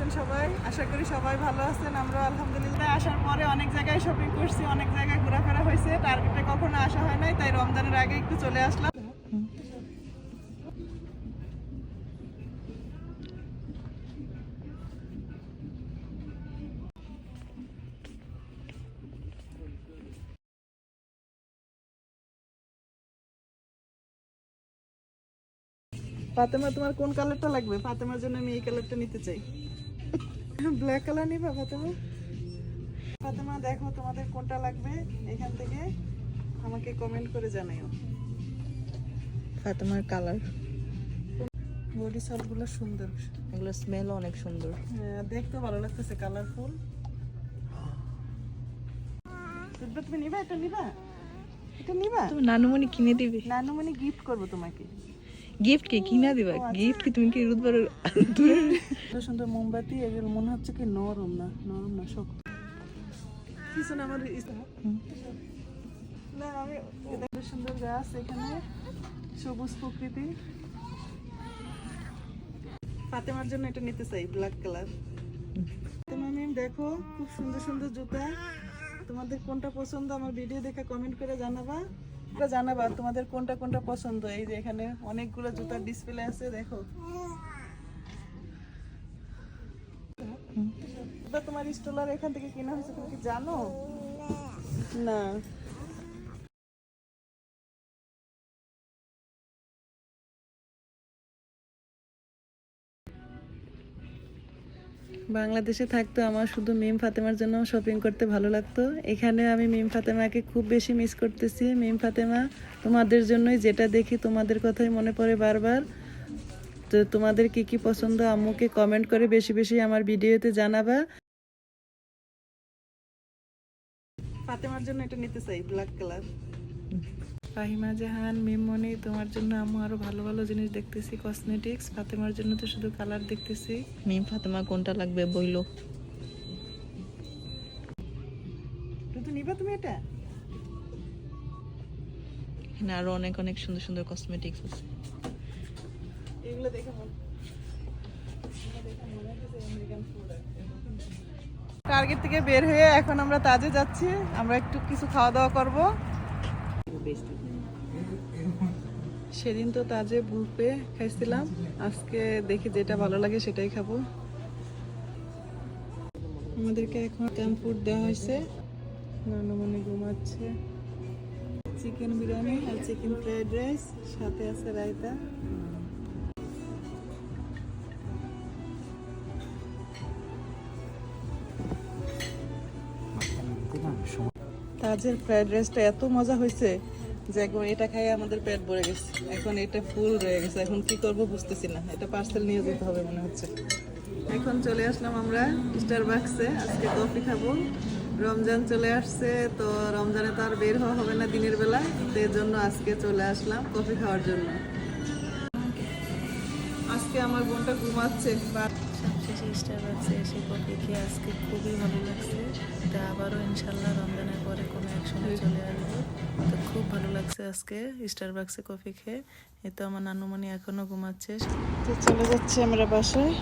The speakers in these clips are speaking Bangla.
আছেন সবাই? আশা করি সবাই ভালো আছেন আমরা আলহামদুলিল্লাহ। আসার পরে অনেক জায়গায় শপিং করছি, অনেক জায়গায় ঘোরাফেরা হয়েছে। টার্গেটে কখনো আসা হয় নাই, তাই রমজানের আগে একটু চলে আসলাম। ফাতেমা, তোমার কোন কালারটা লাগবে? ফাতেমার জন্য আমি এই কালারটা নিতে চাই। ব্ল্যাক কালার নিবা ফাতেমা? ফাতেমা দেখো তোমাদের কোনটা লাগবে এখান থেকে। আমাকে কমেন্ট করে জানাইও। ফাতেমার কালার বডি সলগুলো সুন্দর। এগুলো স্মেলও অনেক সুন্দর। হ্যাঁ, দেখতে ভালো লাগতেছে কালারফুল তুমি নিবা? এটা নিবা? এটা নিবা? তুমি নানুমণি কিনে দিবে। নানু মানে গিফট করব তোমাকে। গিফট কি কিনা দিবা? গিফট কি তুমি কি রুদবার দূরে সুন্দর সুন্দর মোমবাতি এগুলো মনে হচ্ছে কি নরম না নরম না শক্ত। পিছনে আমার ইস- না আমি এত সুন্দর গাছ এখানে সবুজ প্রকৃতি। ফাতেমার জন্য এটা নিতে চাই ব্ল্যাক কালার ফাতেমা ম্যাম দেখো খুব সুন্দর সুন্দর জুতা। তোমাদের কোনটা পছন্দ আমার ভিডিও দেখে কমেন্ট করে জানাবা। জানাবা তোমাদের কোনটা কোনটা পছন্দ? এই যে এখানে অনেকগুলো জুতার ডিসপ্লে আছে, দেখো। তোমার স্টলার এখান থেকে কেনা হয়েছে, তুমি কি জানো? না। বাংলাদেশে থাকতো, আমার শুধু মিম ফাতেমার জন্য শপিং করতে ভালো লাগতো। এখানে আমি মিম ফাতেমাকে খুব বেশি মিস করতেছি। মিম ফাতেমা, তোমাদের জন্যই যেটা দেখি তোমাদের কথাই মনে পড়ে বারবার। তো তোমাদের কি কি পছন্দ আম্মুকে কমেন্ট করে বেশি বেশি আমার ভিডিওতে জানাবা। ফাতেমার জন্য এটা নিতে চাই ব্ল্যাক কালার ফাহিমা জাহান মিমমনি তোমার জন্য আমি আরও ভালো ভালো জিনিস দেখতেছি কসমেটিক্স ফাতেমার জন্য তো শুধু কালার দেখতেছি। মিম ফাতেমা কোনটা লাগবে বইলো? শুধু নিবা তুমি এটা? এখানে আরও অনেক অনেক সুন্দর সুন্দর কসমেটিক্স আছে। এগুলো দেখে মন টার্গেট থেকে বের হয়ে এখন আমরা তাজে যাচ্ছি। আমরা একটু কিছু খাওয়া দাওয়া করব। সেদিন তো তাজে বুফে খাইছিলাম। আজকে দেখি যেটা ভালো লাগে সেটাই খাব। আমাদেরকে এখন ক্যাম্প ফুড দেওয়া হয়েছে। নানমনে ঘুমাচ্ছে। চিকেন বিরিয়ানি আর চিকেন ফ্রাইড রাইস, সাথে আছে রায়তা। তাজের ফ্রাইড রাইসটা এত মজা হয়েছে। যে একবার এটা খাই আমাদের পেট ভরে গেছে। এখন এটা ফুল রয়ে গেছে। এখন কি করব বুঝতেছি না। এটা পার্সেল নিয়ে যেতে হবে মনে হচ্ছে। এখন চলে আসলাম আমরা স্টার বাক্সে আজকে কফি খাব। রমজান চলে আসছে, তো রমজানে তো আর বের হওয়া হবে না দিনের বেলা। তো জন্য আজকে চলে আসলাম কফি খাওয়ার জন্য। আজকে আমার বোনটা ঘুমাচ্ছে। সবশেষে স্টারবাক্সে এসে কফি খেয়ে আজকে খুবই ভালো লাগছে। আবারও ইনশাল্লাহ রমজানের পরে কোনো এক সময় চলে আসব। তো খুব ভালো লাগছে আজকে স্টারবাক্সে কফি খেয়ে। এই তো আমার নানুমণি এখনও ঘুমাচ্ছে। তো চলে যাচ্ছি আমরা বাসায়।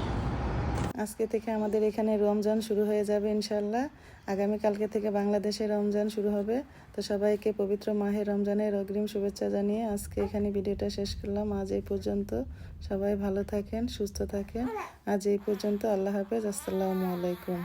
আজকে থেকে আমাদের এখানে রমজান শুরু হয়ে যাবে ইনশাল্লাহ। আগামীকালকে থেকে বাংলাদেশে রমজান শুরু হবে। তো সবাইকে পবিত্র মাহে রমজানের অগ্রিম শুভেচ্ছা জানিয়ে আজকে এখানে ভিডিওটা শেষ করলাম। আজ এই পর্যন্ত সবাই ভালো থাকেন, সুস্থ থাকেন। আজ এই পর্যন্ত আল্লাহ হাফেজ। আসসালামু আলাইকুম।